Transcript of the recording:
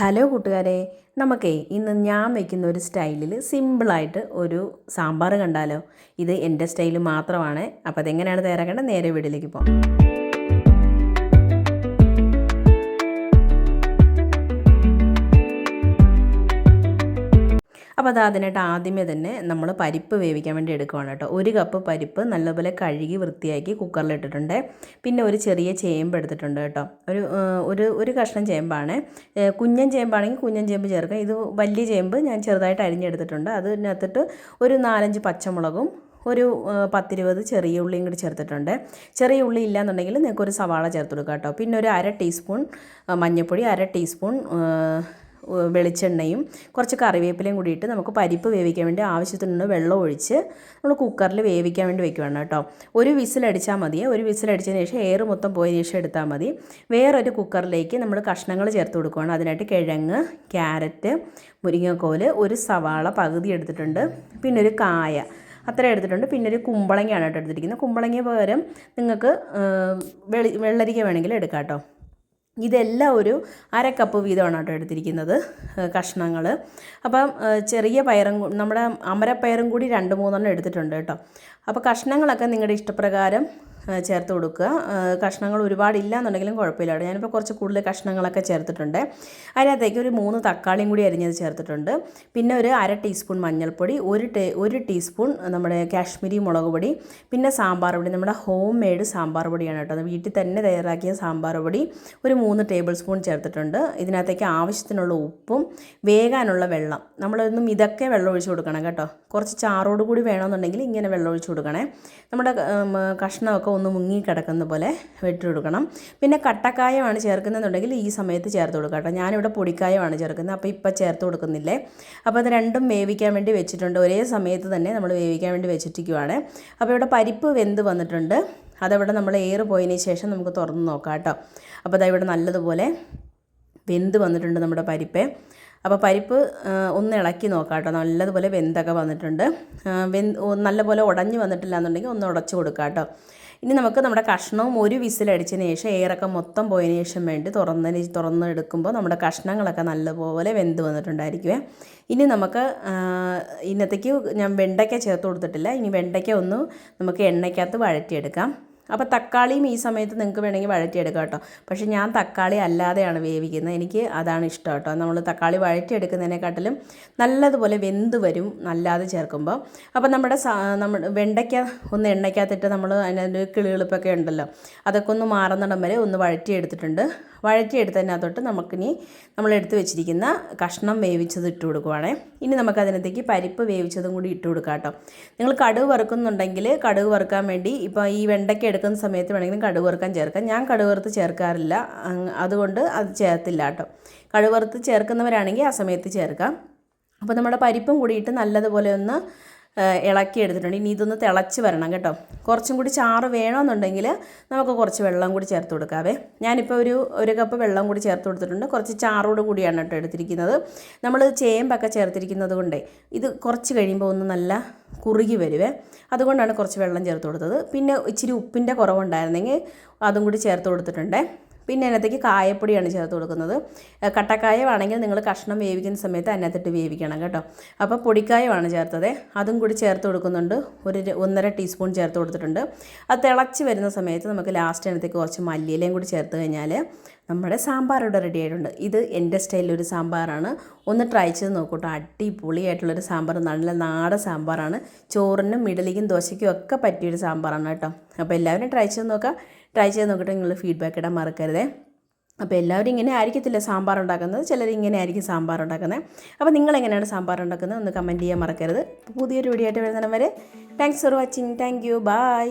Hello കൂട്ടുകാരെ നമുക്കേ ഇന്ന് ഞാൻ വയ്ക്കുന്ന ഒരു സ്റ്റൈലിൽ സിമ്പിളായിട്ട് ഒരു സാമ്പാർ കണ്ടാലോ? ഇത് എന്റെ സ്റ്റൈൽ മാത്രമാണ്. അപ്പോൾ അതെങ്ങനെയാണ് തയ്യാറാക്കേണ്ടത്? നേരെ വീട്ടിലേക്ക് പോകാം. അപ്പോൾ അത് അതിനായിട്ട് ആദ്യമേ തന്നെ നമ്മൾ പരിപ്പ് വേവിക്കാൻ വേണ്ടി എടുക്കുവാണ് കേട്ടോ. ഒരു കപ്പ് പരിപ്പ് നല്ലപോലെ കഴുകി വൃത്തിയാക്കി കുക്കറിൽ ഇട്ടിട്ടുണ്ട്. പിന്നെ ഒരു ചെറിയ ചേമ്പ് എടുത്തിട്ടുണ്ട് കേട്ടോ. ഒരു ഒരു ഒരു കഷ്ണം ചേമ്പാണ്. കുഞ്ഞൻ ചേമ്പാണെങ്കിൽ കുഞ്ഞൻ ചേമ്പ് ചേർക്കാം. ഇത് വലിയ ചേമ്പ് ഞാൻ ചെറുതായിട്ട് അരിഞ്ഞെടുത്തിട്ടുണ്ട്. അതിനകത്തിട്ട് ഒരു നാലഞ്ച് പച്ചമുളകും ഒരു പത്തിരുപത് ചെറിയ ഉള്ളിയും കൂടി ചേർത്തിട്ടുണ്ട്. ചെറിയ ഉള്ളി ഇല്ലയെന്നുണ്ടെങ്കിൽ നിങ്ങൾക്ക് ഒരു സവാള ചേർത്ത് കൊടുക്കാം കേട്ടോ. പിന്നെ ഒരു അര ടീസ്പൂൺ മഞ്ഞൾപ്പൊടി അര ടീസ്പൂൺ വെളിച്ചെണ്ണയും കുറച്ച് കറിവേപ്പിലയും കൂടിയിട്ട് നമുക്ക് പരിപ്പ് വേവിക്കാൻ വേണ്ടി ആവശ്യത്തിനുള്ള വെള്ളം ഒഴിച്ച് നമ്മൾ കുക്കറിൽ വേവിക്കാൻ വേണ്ടി വെക്കുകയാണ് കേട്ടോ. ഒരു വിസിലടിച്ചാൽ മതി. ഒരു വിസിലടിച്ചതിന് ശേഷം എയർ മൊത്തം പോയതിന് ശേഷം എടുത്താൽ മതി. വേറൊരു കുക്കറിലേക്ക് നമ്മൾ കഷ്ണങ്ങൾ ചേർത്ത് കൊടുക്കുകയാണ് അതിനായിട്ട് കിഴങ്ങ് ക്യാരറ്റ് മുരിങ്ങക്കോൽ ഒരു സവാള പകുതി എടുത്തിട്ടുണ്ട്. പിന്നെ ഒരു കായ അത്ര എടുത്തിട്ടുണ്ട്. പിന്നെ ഒരു കുമ്പളങ്ങയാണ് കേട്ടോ എടുത്തിരിക്കുന്നത്. കുമ്പളങ്ങ പകരം നിങ്ങൾക്ക് വെളി വെള്ളരിക്ക വേണമെങ്കിൽ എടുക്കാം കേട്ടോ. ഇതെല്ലാം ഒരു അര കപ്പ് വീതമാണ് കേട്ടോ എടുത്തിരിക്കുന്നത് കഷ്ണങ്ങൾ അപ്പം ചെറിയ പയറും നമ്മുടെ അമരപ്പയറും കൂടി രണ്ട് മൂന്നെണ്ണം എടുത്തിട്ടുണ്ട് കേട്ടോ. അപ്പോൾ കഷ്ണങ്ങളൊക്കെ നിങ്ങളുടെ ഇഷ്ടപ്രകാരം ചേർത്ത് കൊടുക്കുക. കഷ്ണങ്ങൾ ഒരുപാടില്ല എന്നുണ്ടെങ്കിലും കുഴപ്പമില്ല ഞാനിപ്പോൾ കുറച്ച് കൂടുതൽ കഷ്ണങ്ങളൊക്കെ ചേർത്തിട്ടുണ്ട്. അതിനകത്തേക്ക് ഒരു മൂന്ന് തക്കാളിയും കൂടി അരിഞ്ഞത് ചേർത്തിട്ടുണ്ട്. പിന്നെ ഒരു അര ടീസ്പൂൺ മഞ്ഞൾപ്പൊടി ഒരു ടേ ഒരു ടീസ്പൂൺ നമ്മുടെ കാശ്മീരി മുളക് പൊടി പിന്നെ സാമ്പാർ പൊടി. നമ്മുടെ ഹോം മെയ്ഡ് സാമ്പാർ പൊടിയാണ് കേട്ടോ. വീട്ടിൽ തന്നെ തയ്യാറാക്കിയ സാമ്പാർ പൊടി ഒരു മൂന്ന് ടേബിൾ സ്പൂൺ ചേർത്തിട്ടുണ്ട്. ഇതിനകത്തേക്ക് ആവശ്യത്തിനുള്ള ഉപ്പും വേകാനുള്ള വെള്ളം. നമ്മളൊന്നും ഇതൊക്കെ വെള്ളം ഒഴിച്ച് കൊടുക്കണം കേട്ടോ. കുറച്ച് ചാറോട് കൂടി വേണമെന്നുണ്ടെങ്കിൽ ഇങ്ങനെ വെള്ളം ഒഴിച്ച് കൊടുക്കണേ. നമ്മുടെ കഷ്ണമൊക്കെ ഒന്ന് മുങ്ങി കിടക്കുന്ന പോലെ വെട്ടി കൊടുക്കണം. പിന്നെ കട്ടക്കായമാണ് ചേർക്കുന്നതെന്നുണ്ടെങ്കിൽ ഈ സമയത്ത് ചേർത്ത് കൊടുക്കാം കേട്ടോ. ഞാനിവിടെ പൊടിക്കായമാണ് ചേർക്കുന്നത്. അപ്പോൾ ഇപ്പം ചേർത്ത് കൊടുക്കുന്നില്ലേ? അപ്പോൾ അത് രണ്ടും വേവിക്കാൻ വേണ്ടി വെച്ചിട്ടുണ്ട്. ഒരേ സമയത്ത് തന്നെ നമ്മൾ വേവിക്കാൻ വേണ്ടി വെച്ചിട്ടിരിക്കുവാണ് അപ്പോൾ ഇവിടെ പരിപ്പ് വെന്ത് വന്നിട്ടുണ്ട്. അതവിടെ നമ്മൾ എയർ പോയതിന് ശേഷം നമുക്ക് തുറന്ന് നോക്കാം കേട്ടോ. അപ്പോൾ അതാ ഇവിടെ നല്ലതുപോലെ വെന്ത് വന്നിട്ടുണ്ട് നമ്മുടെ പരിപ്പ്. അപ്പോൾ പരിപ്പ് ഒന്ന് ഇളക്കി നോക്കാം കേട്ടോ. നല്ലതുപോലെ വെന്തൊക്കെ വന്നിട്ടുണ്ട്. വെന്ത് നല്ലപോലെ ഉടഞ്ഞു വന്നിട്ടില്ല എന്നുണ്ടെങ്കിൽ ഒന്ന് ഉടച്ചു കൊടുക്കാം കേട്ടോ. ഇനി നമുക്ക് നമ്മുടെ കഷ്ണവും ഒരു വിസിലടിച്ചതിന് ശേഷം എയറൊക്കെ മൊത്തം പോയതിന് ശേഷം വേണ്ടി തുറന്നതിന് തുറന്നെടുക്കുമ്പോൾ നമ്മുടെ കഷ്ണങ്ങളൊക്കെ നല്ലപോലെ വെന്ത് വന്നിട്ടുണ്ടായിരിക്കുമേ ഇനി നമുക്ക് ഇന്നത്തേക്ക് ഞാൻ വെണ്ടയ്ക്ക ചേർത്ത് കൊടുത്തിട്ടില്ല. ഇനി വെണ്ടയ്ക്ക ഒന്ന് നമുക്ക് എണ്ണയ്ക്കകത്ത് വഴറ്റിയെടുക്കാം. അപ്പോൾ തക്കാളിയും ഈ സമയത്ത് നിങ്ങൾക്ക് വേണമെങ്കിൽ വഴറ്റിയെടുക്കാം കേട്ടോ. പക്ഷേ ഞാൻ തക്കാളി അല്ലാതെയാണ് വേവിക്കുന്നത്. എനിക്ക് അതാണ് ഇഷ്ടം കേട്ടോ. നമ്മൾ തക്കാളി വഴറ്റിയെടുക്കുന്നതിനെക്കാട്ടിലും നല്ലതുപോലെ വെന്ത് വരും നല്ലാതെ ചേർക്കുമ്പോൾ അപ്പോൾ നമ്മുടെ നമ്മൾ വെണ്ടയ്ക്ക ഒന്ന് എണ്ണയ്ക്കകത്തിട്ട് നമ്മൾ അതിനൊരു കിളികളിപ്പൊക്കെ ഉണ്ടല്ലോ അതൊക്കെ ഒന്ന് മാറുന്നിടം വരെ ഒന്ന് വഴറ്റിയെടുത്തിട്ടുണ്ട്. വഴറ്റിയെടുത്തതിനകത്തോട്ട് നമുക്കിനി നമ്മൾ എടുത്തു വെച്ചിരിക്കുന്ന കഷ്ണം വേവിച്ചത് ഇട്ട് കൊടുക്കുവാണേ. ഇനി നമുക്കതിനകത്തേക്ക് പരിപ്പ് വേവിച്ചതും കൂടി ഇട്ട് കൊടുക്കാം കേട്ടോ. നിങ്ങൾ കടുക് വറുക്കുന്നുണ്ടെങ്കിൽ കടുക് വറുക്കാൻ വേണ്ടി ഇപ്പോൾ ഈ വെണ്ടയ്ക്ക എടുക്കുന്ന സമയത്ത് വേണമെങ്കിലും കടുക് വറുക്കാൻ ചേർക്കാം. ഞാൻ കടുക് വറുത്ത് ചേർക്കാറില്ല അതുകൊണ്ട് അത് ചേർത്തില്ല കേട്ടോ. കടുക് വറുത്ത് ചേർക്കുന്നവരാണെങ്കിൽ ആ സമയത്ത് ചേർക്കാം. അപ്പോൾ നമ്മുടെ പരിപ്പും കൂടിയിട്ട് നല്ലതുപോലെ ഒന്ന് ഇളക്കി എടുത്തിട്ടുണ്ട്. ഇനി ഇതൊന്ന് തിളച്ച് വരണം കേട്ടോ. കുറച്ചും കൂടി ചാറ് വേണമെന്നുണ്ടെങ്കിൽ നമുക്ക് കുറച്ച് വെള്ളം കൂടി ചേർത്ത് കൊടുക്കാവേ. ഞാനിപ്പോൾ ഒരു ഒരു കപ്പ് വെള്ളം കൂടി ചേർത്ത് കൊടുത്തിട്ടുണ്ട്. കുറച്ച് ചാറോട് കൂടിയാണ് കേട്ടോ എടുത്തിരിക്കുന്നത്. നമ്മൾ ചേമ്പൊക്കെ ചേർത്തിരിക്കുന്നത് കൊണ്ടേ ഇത് കുറച്ച് കഴിയുമ്പോൾ ഒന്ന് നല്ല കുറുകി വരുവേ. അതുകൊണ്ടാണ് കുറച്ച് വെള്ളം ചേർത്ത് കൊടുത്തത്. പിന്നെ ഇച്ചിരി ഉപ്പിന്റെ കുറവുണ്ടായിരുന്നെങ്കിൽ അതും കൂടി ചേർത്ത് കൊടുത്തിട്ടുണ്ട്. പിന്നെ അതിനകത്തേക്ക് കായപ്പൊടിയാണ് ചേർത്ത് കൊടുക്കുന്നത്. കട്ടക്കായമാണെങ്കിൽ നിങ്ങൾ കഷ്ണം വേവിക്കുന്ന സമയത്ത് അതിനകത്തിട്ട് വേവിക്കണം കേട്ടോ. അപ്പോൾ പൊടിക്കായമാണ് ചേർത്തത്. അതും കൂടി ചേർത്ത് കൊടുക്കുന്നുണ്ട്. ഒരു ഒന്നര ടീസ്പൂൺ ചേർത്ത് കൊടുത്തിട്ടുണ്ട്. അത് തിളച്ച് വരുന്ന സമയത്ത് നമുക്ക് ലാസ്റ്റ് അതിനകത്തേക്ക് കുറച്ച് മല്ലിയിലയും കൂടി ചേർത്ത് കഴിഞ്ഞാൽ നമ്മുടെ സാമ്പാർ ഇവിടെ റെഡി ആയിട്ടുണ്ട് ഇത് എന്റെ സ്റ്റൈലിലൊരു സാമ്പാറാണ്. ഒന്ന് ട്രൈ ചെയ്ത് നോക്കൂട്ടോ. അടിപൊളിയായിട്ടുള്ളൊരു സാമ്പാർ. നല്ല നാടൻ സാമ്പാറാണ്. ചോറിനും മിഡലിക്കും ദോശയ്ക്കും ഒക്കെ പറ്റിയൊരു സാമ്പാറാണ് കേട്ടോ. അപ്പോൾ എല്ലാവരും ട്രൈ ചെയ്ത് നോക്കാം ട്രൈ ചെയ്ത് നോക്കിയിട്ട് നിങ്ങൾ ഫീഡ്ബാക്ക് ഇടാൻ മറക്കരുതേ. അപ്പോൾ എല്ലാവരും ഇങ്ങനെ ആയിരിക്കത്തില്ല സാമ്പാർ ഉണ്ടാക്കുന്നത്. ചിലർ ഇങ്ങനെ ആയിരിക്കും സാമ്പാർ ഉണ്ടാക്കുന്നത്. അപ്പോൾ നിങ്ങൾ എങ്ങനെയാണ് സാമ്പാർ ഉണ്ടാക്കുന്നത്? ഒന്ന് കമന്റ് ചെയ്യാൻ മറക്കരുത്. പുതിയൊരു വീഡിയോ ആയിട്ട് വരുന്നവരെ thanks for watching thank you bye